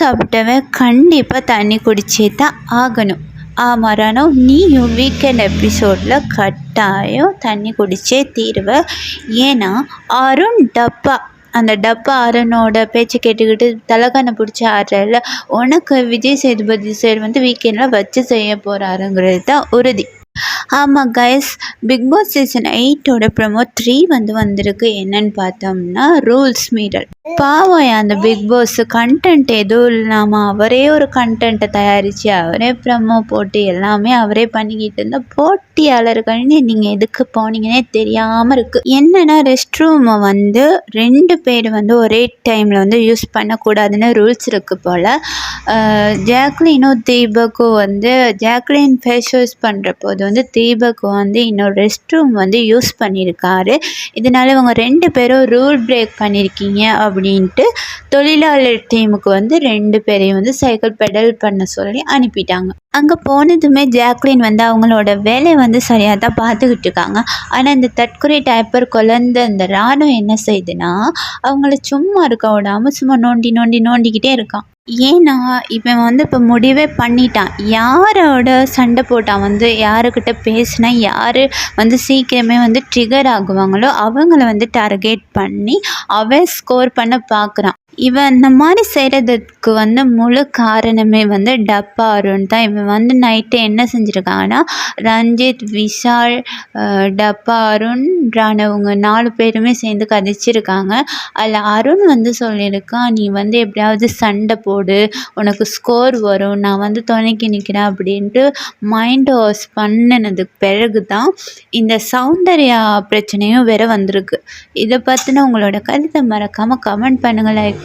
சாப்பிட்டவன் கண்டிப்பாக தண்ணி குடிச்சே தான் ஆகணும். ஆமாறானோ நீயும் வீக்கெண்ட் எபிசோடில் கட்டாயம் தண்ணி குடிச்சே தீருவ. ஏன்னா அருண் டப்பா அந்த டப்பா அருணோட பேச்சு கேட்டுக்கிட்டு தலகானை பிடிச்சி ஆடுறல உனக்கு விஜய் சேதுபதி சார் வந்து வீக்கெண்டில் வச்சு செய்ய போகிறாருங்கிறது தான் உறுதி. ஆமாம் கைஸ் பிக் பாஸ் சீசன் எயிட்டோட ப்ரமோ த்ரீ வந்து வந்திருக்கு. என்னன்னு பார்த்தோம்னா ரூல்ஸ் மீறல் பாவம் அந்த பிக் பாஸ் கண்டென்ட் எதுவும் இல்லாமல் அவரே ஒரு கண்டென்ட்டை தயாரித்து அவரே ப்ரமோ போட்டு எல்லாமே அவரே பண்ணிக்கிட்டு இருந்த போட்டியாளர்கள்னு நீங்கள் எதுக்கு போனீங்கன்னே தெரியாமல் இருக்குது என்னென்னா ரெஸ்ட் ரூமை வந்து ரெண்டு பேர் வந்து ஒரே டைமில் வந்து யூஸ் பண்ணக்கூடாதுன்னு ரூல்ஸ் இருக்குது போல். ஜாக்லினும் தீபக்கும் வந்து ஜாக்லின் ஃபேஸ் வாஷ் பண்ணுற போது வந்து தீபக்கு வந்து இன்னொரு ரெஸ்ட் ரூம் வந்து யூஸ் பண்ணியிருக்காரு. இதனால் இவங்க ரெண்டு பேரும் ரூல் பிரேக் பண்ணியிருக்கீங்க அப்படின்ட்டு தொழிலாளர் டீமுக்கு வந்து ரெண்டு பேரையும் வந்து சைக்கிள் பெடல் பண்ண சொல்லி அனுப்பிட்டாங்க. அங்கே போனதுமே ஜாக்லின் வந்து அவங்களோட வேலையை வந்து சரியாக தான் பார்த்துக்கிட்டு இருக்காங்க. ஆனால் இந்த தற்கொலை டைப்பர் குழந்த இந்த ராணுவம் என்ன செய்யுதுன்னா அவங்கள சும்மா இருக்க விடாமல் சும்மா நோண்டி நோண்டி நோண்டிக்கிட்டே இருக்கான். ஏன்னா இவன் வந்து இப்போ முடிவே பண்ணிட்டான். யாரோட சண்டை போட்டான்? வந்து யாருக்கிட்ட பேசினா யார் வந்து சீக்கிரமே வந்து ட்ரிகர் ஆகுவாங்களோ அவங்கள வந்து டார்கெட் பண்ணி அவன் ஸ்கோர் பண்ண பார்க்குறான் இவன் இந்த மாதிரி செய்கிறதுக்கு வந்து முழு காரணமே வந்து டப்பா அருண் தான். இவன் வந்து நைட்டு என்ன செஞ்சுருக்காங்கன்னா ரஞ்சித் விஷால் டப்பா அருண் ராணவங்க நாலு பேருமே சேர்ந்து கதைச்சிருக்காங்க. அதில் அருண் வந்து சொல்லியிருக்கான் நீ வந்து எப்படியாவது சண்டை போடு உனக்கு ஸ்கோர் வரும் நான் வந்து துணைக்கி நிற்கிறேன் அப்படின்ட்டு மைண்ட் வாஷ் பண்ணினதுக்கு பிறகு தான் இந்த சௌந்தர்யா பிரச்சனையும் வேற வந்திருக்கு. இதை பற்றின உங்களோட கருத்தை மறக்காமல் கமெண்ட் பண்ணுங்கள் லைக்